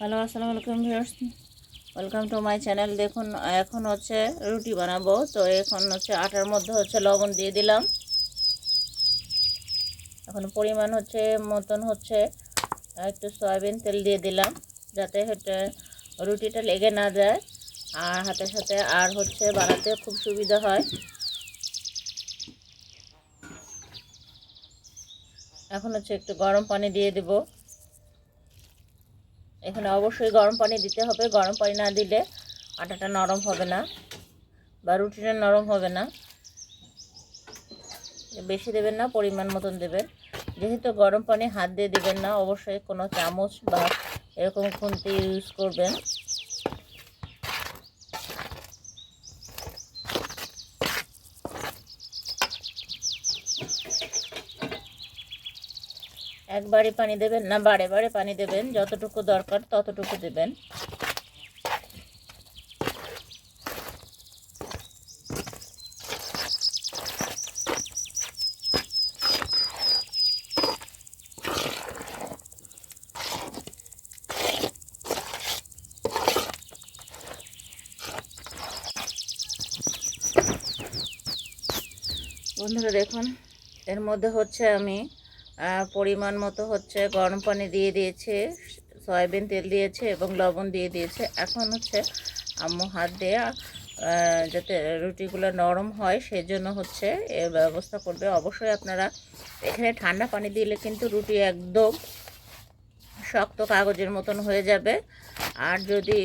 Hello আসসালামু আলাইকুম viewers. Welcome to my channel দেখুন, এখন হচ্ছে রুটি বানাবো। তো এখন হচ্ছে আটার মধ্যে হচ্ছে লবণ দিয়ে দিলাম। এখন পরিমাণ হচ্ছে, মতন হচ্ছে, একটু সয়াবিন তেল দিয়ে দিলাম, যাতে হচ্ছে রুটিটা লেগে না যায়। আর হাতের সাথে আর হচ্ছে বানাতে খুব সুবিধা হয়। এখন হচ্ছে একটু গরম পানি দিয়ে দেবো। এখানে অবশ্যই গরম পানি দিতে হবে। গরম পানি না দিলে আটাটা নরম হবে না বা রুটিটা নরম হবে না। বেশি দেবেন না, পরিমাণ মতন দেবেন। যেহেতু গরম পানি হাত দিয়ে দেবেন না, অবশ্যই কোনো চামচ বা এরকম খুন্তি ইউজ করবেন। একবারই পানি দেবেন না, বারে বারে পানি দেবেন। যতটুকু দরকার ততটুকু দেবেন। বন্ধুরা, দেখুন, এর মধ্যে হচ্ছে আমি পরিমাণ মতো হচ্ছে গরম পানি দিয়ে দিয়েছে, সয়াবিন তেল দিয়েছে এবং লবণ দিয়ে দিয়েছে। এখন হচ্ছে আম্মু হাত দিয়ে যাতে রুটিগুলো নরম হয় সেই জন্য হচ্ছে এ ব্যবস্থা করবে। অবশ্যই আপনারা এখানে ঠান্ডা পানি দিলে কিন্তু রুটি একদম শক্ত কাগজের মতন হয়ে যাবে। আর যদি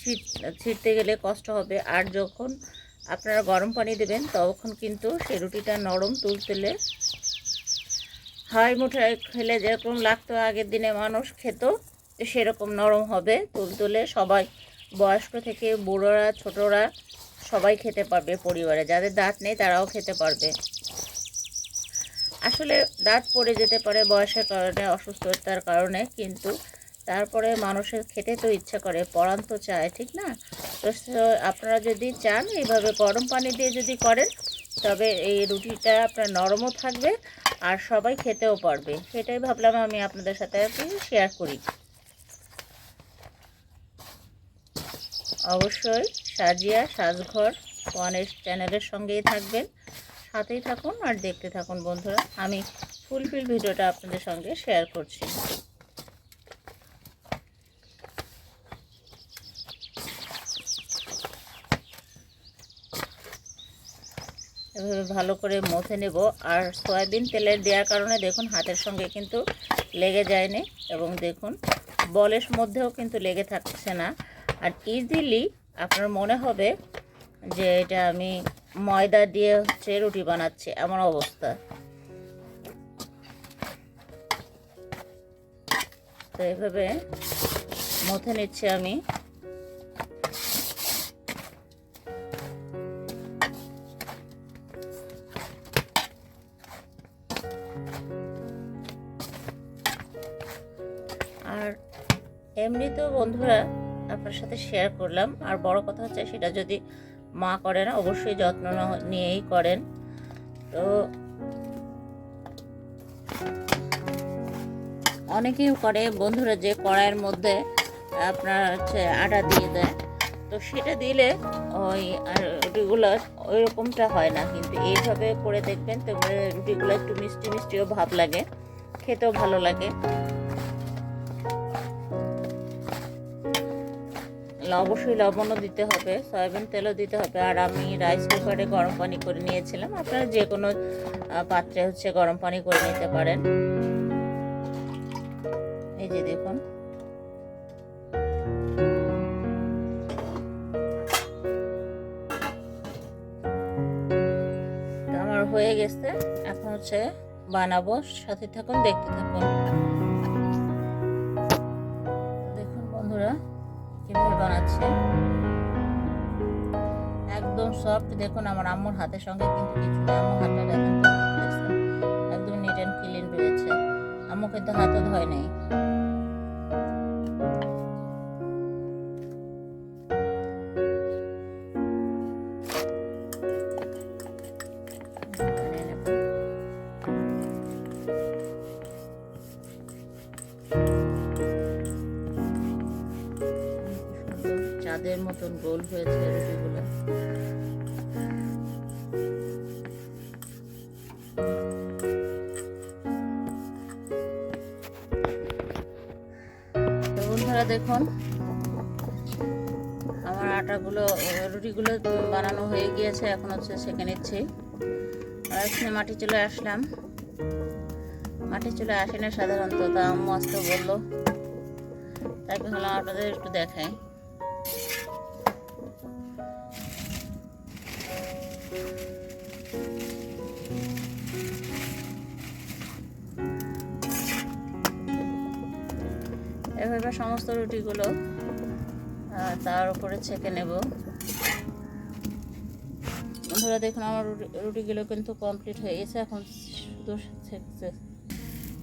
ছিট, ছিটতে গেলে কষ্ট হবে। আর যখন আপনারা গরম পানি দেবেন, তখন কিন্তু সেই রুটিটা নরম তুলতুলে হাই মুঠায় খেলে যেরকম লাগতো, আগের দিনে মানুষ খেত, তো সেরকম নরম হবে। তুলতুলে সবাই, বয়স্ক থেকে বুড়োরা, ছোটরা সবাই খেতে পারবে পরিবারে। যাদের দাঁত নেই তারাও খেতে পারবে। আসলে দাঁত পড়ে যেতে পারে বয়সের কারণে, অসুস্থতার কারণে, কিন্তু তারপরে মানুষের খেতে তো ইচ্ছা করে, পরাণ তো চায়, ঠিক না? তো আপনারা যদি চান, এইভাবে গরম পানি দিয়ে যদি করেন, তবে এই রুটিটা আপনার নরমও থাকবে আর সবাই খেতেও পারবে। সেটাই ভাবলাম আমি আপনাদের সাথে শেয়ার করি। অবশ্যই সাজিয়া সাজঘর ওয়ানের চ্যানেলের সঙ্গেই থাকবেন, সাথেই থাকুন আর দেখতে থাকুন বন্ধুরা। আমি ফুলফিল ভিডিওটা আপনাদের সঙ্গে শেয়ার করছি। এভাবে ভালো করে মথে নেব। আর সয়াবিন তেলের দেওয়ার কারণে দেখুন হাতের সঙ্গে কিন্তু লেগে যায়নি এবং দেখুন বলের মধ্যেও কিন্তু লেগে থাকছে না। আর ইজিলি আপনার মনে হবে যে এটা আমি ময়দা দিয়ে হচ্ছে রুটি বানাচ্ছি, এমন অবস্থা। তো এভাবে মথে নিচ্ছি আমি। বন্ধুরা আপনার সাথে শেয়ার করলাম। আর বড় কথা হচ্ছে সেটা যদি মা করেন অবশ্যই যত্ন নিয়েই করেন। তো অনেকেই করে, বন্ধুরা যে কড়াইয়ের মধ্যে আপনার হচ্ছে আটা দিয়ে দেয়, তো সেটা দিলে ওই রুটিগুলো ওই রকমটা হয় না। কিন্তু এইভাবে করে দেখবেন, তো রুটিগুলো একটু মিষ্টি মিষ্টিও ভাব লাগে, খেতেও ভালো লাগে। অবশ্যই লবণও দিতে হবে, সয়াবিন তেলও দিতে হবে। আর আমি রাইস কুকারে গরম পানি করে নিয়েছিলাম। আপনারা যে কোনো পাত্রে হচ্ছে গরম পানি করে নিতে পারেন। এই যে দেখুন। আমার হয়ে গেছে। এখন হচ্ছে বানাবো। সাথে থাকুন, দেখতে থাকুন। সফট দেখুন, আমার আম্মুর হাতের সঙ্গে কিন্তু কিছু নেই আম্মুর হাতটা দেখেন একদম নিট অ্যান্ড ক্লিন রয়েছে আম্মু কিন্তু হাতও ধয় নাই। চাঁদের মতন গোল হয়েছে রুটিগুলো। তো বন্ধুরা দেখুন, আমার আটাগুলো, রুটিগুলো বানানো হয়ে গিয়েছে, এখন হচ্ছে সেঁকে নিচ্ছি। আর এখানে মাটি চলে আসলাম। মাটি চলে আসে না সাধারণত, তা আম্মু আসতে বলল। তাই ভাবলাম আপনাদের একটু দেখাই। এভাবে সমস্ত রুটিগুলো তার উপরে ছেঁকে নেব। বন্ধুরা, দেখুন, আমার রুটি- রুটিগুলো কিন্তু কমপ্লিট হয়ে গেছে। এখন শুধু ছেঁকছে।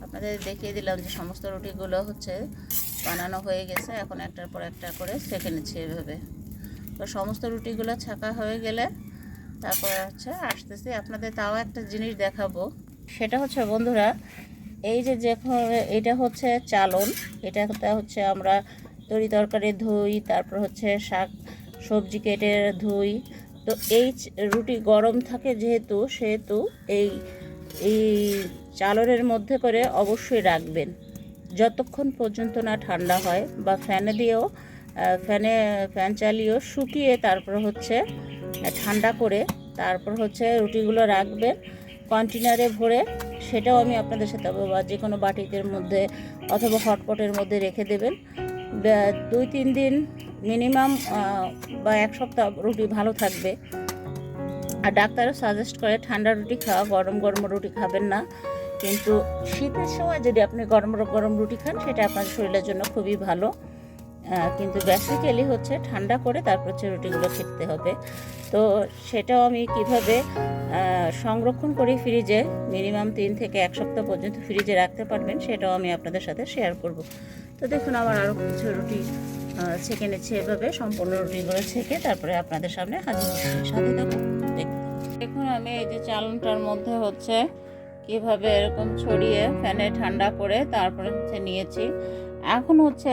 আপনাদের দেখিয়ে দিলাম যে সমস্ত রুটিগুলো হচ্ছে বানানো হয়ে গেছে। এখন একটার পর একটা করে ছেঁকে নিচ্ছি এভাবে। তো সমস্ত রুটিগুলো ছাঁকা হয়ে গেলে তারপর হচ্ছে আসতেছি। আপনাদের তাও একটা জিনিস দেখাবো। সেটা হচ্ছে, বন্ধুরা এই যে যখন, এটা হচ্ছে চালন এটাতে হচ্ছে আমরা তরি তরকারি, ধুই, তারপর হচ্ছে শাক, সবজি কেটে ধুই। তো এই রুটি গরম থাকে যেহেতু, সেহেতু এই এই চালনের মধ্যে করে অবশ্যই রাখবেন। যতক্ষণ পর্যন্ত না ঠান্ডা হয় বা ফ্যানে দিয়েও ফ্যানে, ফ্যান চালিয়েও শুকিয়ে তারপর হচ্ছে ঠান্ডা করে তারপর হচ্ছে রুটিগুলো রাখবেন। কন্টেনারে ভরে সেটাও আমি আপনাদের সাথে বা যে কোনো বাটিতের মধ্যে অথবা হটপটের মধ্যে রেখে দেবেন। দুই, তিন দিন মিনিমাম বা এক সপ্তাহ রুটি ভালো থাকবে। আর ডাক্তারও সাজেস্ট করে, ঠান্ডা রুটি খাওয়া, গরম গরম রুটি খাবেন না। কিন্তু শীতের সময় যদি আপনি গরম গরম রুটি খান, সেটা আপনার শরীরের জন্য খুবই ভালো। কিন্তু বেসিক্যালি হচ্ছে ঠান্ডা করে তারপর হচ্ছে রুটিগুলো খেতে হবে। তো সেটাও আমি কীভাবে সংরক্ষণ করি ফ্রিজে মিনিমাম তিন থেকে এক সপ্তাহ পর্যন্ত ফ্রিজে রাখতে পারবেন, সেটাও আমি আপনাদের সাথে শেয়ার করব। তো দেখুন আমার আরও কিছু রুটি ছেঁকে নিচ্ছে এভাবে, সম্পূর্ণ রুটিগুলো ছেঁকে তারপরে আপনাদের সামনে হাজির সাথে দেখুন। আমি এই যে চালনটার মধ্যে হচ্ছে কীভাবে এরকম ছড়িয়ে, ফ্যানে ঠান্ডা করে তারপরে হচ্ছে নিয়েছি। এখন হচ্ছে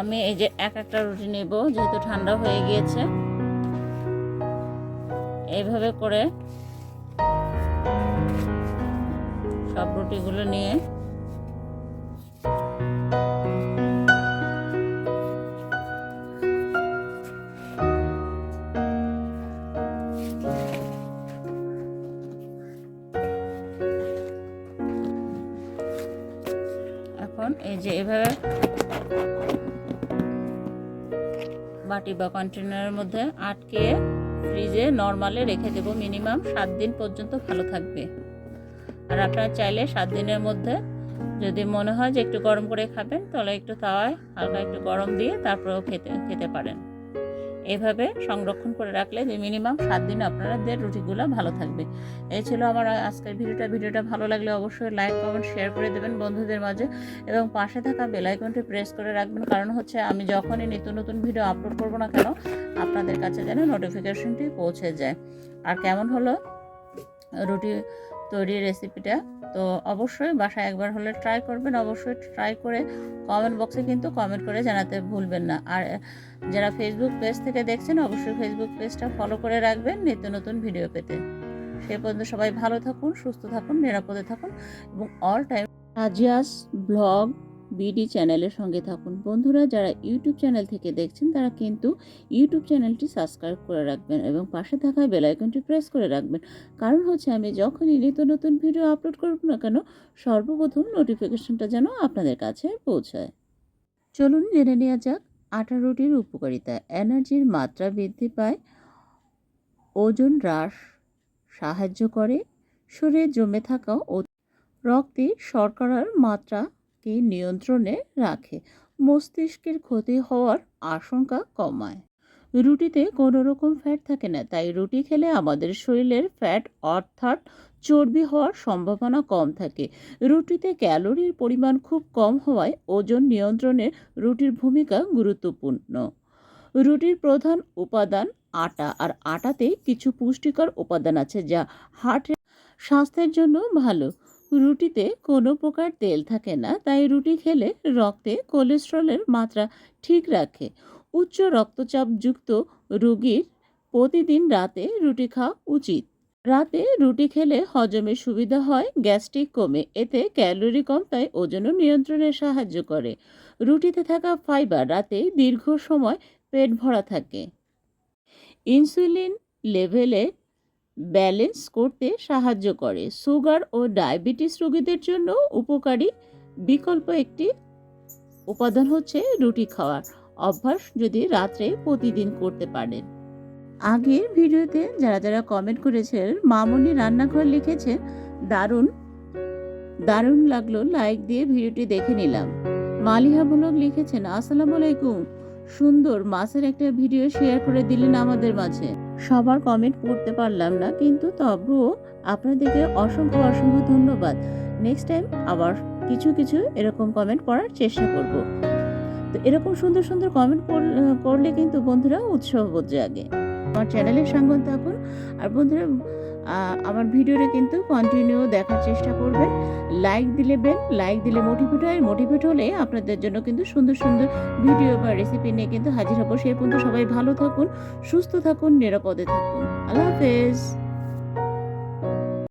আমি এই যে এক একটা রুটি নেব, যেহেতু ঠান্ডা হয়ে গিয়েছে। এইভাবে করে সব রুটিগুলো নিয়ে এখন এই যে এভাবে বাটি বা কন্টেনারের মধ্যে আটকে ফ্রিজে নর্মালে রেখে দেব মিনিমাম সাত দিন পর্যন্ত ভালো থাকবে। আর আপনারা চাইলে সাত দিনের মধ্যে যদি মনে হয় যে একটু গরম করে খাবেন, তাহলে একটু তাওয়ায় হালকা একটু গরম দিয়ে তারপরেও খেতে খেতে পারেন। এইভাবে সংরক্ষণ করে রাখলে যে মিনিমাম সাত দিন আপনাদের রুটিগুলো ভালো থাকবে। এই ছিল আমার আজকের ভিডিওটা। ভিডিওটা ভালো লাগলে অবশ্যই লাইক কমেন্ট শেয়ার করে দেবেন বন্ধুদের মাঝে এবং পাশে থাকা বেল আইকনটি প্রেস করে রাখবেন। কারণ হচ্ছে আমি যখনই নিত্য নতুন ভিডিও আপলোড করব না কেন, আপনাদের কাছে যেন নোটিফিকেশনটি পৌঁছে যায়। আর কেমন হলো রুটি তৈরির রেসিপিটা তো অবশ্যই বাসায় একবার হলে ট্রাই করবেন। অবশ্যই ট্রাই করে কমেন্ট বক্সে কিন্তু কমেন্ট করে জানাতে ভুলবেন না। আর যারা ফেসবুক পেজ থেকে দেখছেন, অবশ্যই ফেসবুক পেজটা ফলো করে রাখবেন নিত্য নতুন ভিডিও পেতে। সে পর্যন্ত সবাই ভালো থাকুন, সুস্থ থাকুন, নিরাপদে থাকুন এবং all time Razia's blog B চ্যানেলের সঙ্গে থাকুন। বন্ধুরা, যারা ইউটিউব চ্যানেল থেকে দেখছেন, তারা কিন্তু ইউটিউব চ্যানেলটি সাবস্ক্রাইব করে রাখবেন এবং পাশে থাকা বেল আইকনটি প্রেস করে রাখবেন। কারণ হচ্ছে, আমি যখনই নিত্য নতুন ভিডিও আপলোড করব না কেন, সর্বপ্রথম নোটিফিকেশনটা যেন আপনাদের কাছে পৌঁছায়। চলুন জেনে নেওয়া যাক আটা রুটির উপকারিতা। এনার্জির মাত্রা বৃদ্ধি পায়, ওজন হ্রাস, সাহায্য করে, শরীরে জমে থাকা ও রক্তে শর্করার মাত্রাকে নিয়ন্ত্রণে রাখে। মস্তিষ্কের ক্ষতি হওয়ার আশঙ্কা কমায়। রুটিতে কোনো রকম ফ্যাট থাকে না, তাই রুটি খেলে আমাদের শরীরের ফ্যাট অর্থাৎ চর্বি হওয়ার সম্ভাবনা কম থাকে। রুটিতে ক্যালোরির পরিমাণ খুব কম হওয়ায় ওজন নিয়ন্ত্রণে রুটির ভূমিকা গুরুত্বপূর্ণ। রুটির প্রধান উপাদান আটা, আর আটাতে কিছু পুষ্টিকর উপাদান আছে যা হার্টের স্বাস্থ্যের জন্য ভালো। রুটিতে কোনো প্রকার তেল থাকে না, তাই রুটি খেলে রক্তে কোলেস্টেরলের মাত্রা ঠিক রাখে। উচ্চ রক্তচাপযুক্ত রোগীর প্রতিদিন রাতে রুটি খাওয়া উচিত। রাতে রুটি খেলে হজমে সুবিধা হয়, গ্যাস্ট্রিক কমে, এতে ক্যালোরি কম, তাই ওজনও নিয়ন্ত্রণে সাহায্য করে। রুটিতে থাকা ফাইবার রাতে দীর্ঘ সময় পেট ভরা থাকে। ইনসুলিন লেভেলে ব্যালেন্স করতে সাহায্য করে। সুগার ও ডায়াবেটিস রোগীদের জন্য উপকারী বিকল্প একটি উপাদান হচ্ছে রুটি খাওয়ার অভ্যাস যদি রাত্রে প্রতিদিন করতে পারেন। আগের ভিডিওতে যারা যারা কমেন্ট করেছেন, মামনি রান্নাঘর লিখেছেন, দারুণ দারুণ লাগল। লাইক দিয়ে ভিডিওটি দেখে নিলাম। মালিহা ব্লগ লিখেছেন, আসসালামু আলাইকুম। সুন্দর, মাছের একটা ভিডিও শেয়ার করে দিলেন আমাদের মাঝে। সবার কমেন্ট পড়তে পারলাম না, কিন্তু তবুও আপনাদেরকে অসংখ্য অসংখ্য ধন্যবাদ। নেক্সট টাইম আবার কিছু কিছু এরকম কমেন্ট পড়ার চেষ্টা করব। তো এরকম সুন্দর সুন্দর কমেন্ট করলে কিন্তু বন্ধুরা উৎসাহ বোধ জাগে আমার চ্যানেলের সঙ্গে থাকুন। আর বন্ধুরা আমার ভিডিওটা কিন্তু কন্টিনিউ দেখার চেষ্টা করবেন। লাইক দিলে বেন লাইক দিলে মোটিভেট হয়। মোটিভেট হলে আপনাদের জন্য কিন্তু সুন্দর সুন্দর ভিডিও বা রেসিপি নিয়ে কিন্তু হাজির হব। সে পর্যন্ত সবাই ভালো থাকুন, সুস্থ থাকুন, নিরাপদে থাকুন। আল্লাহ হাফেজ।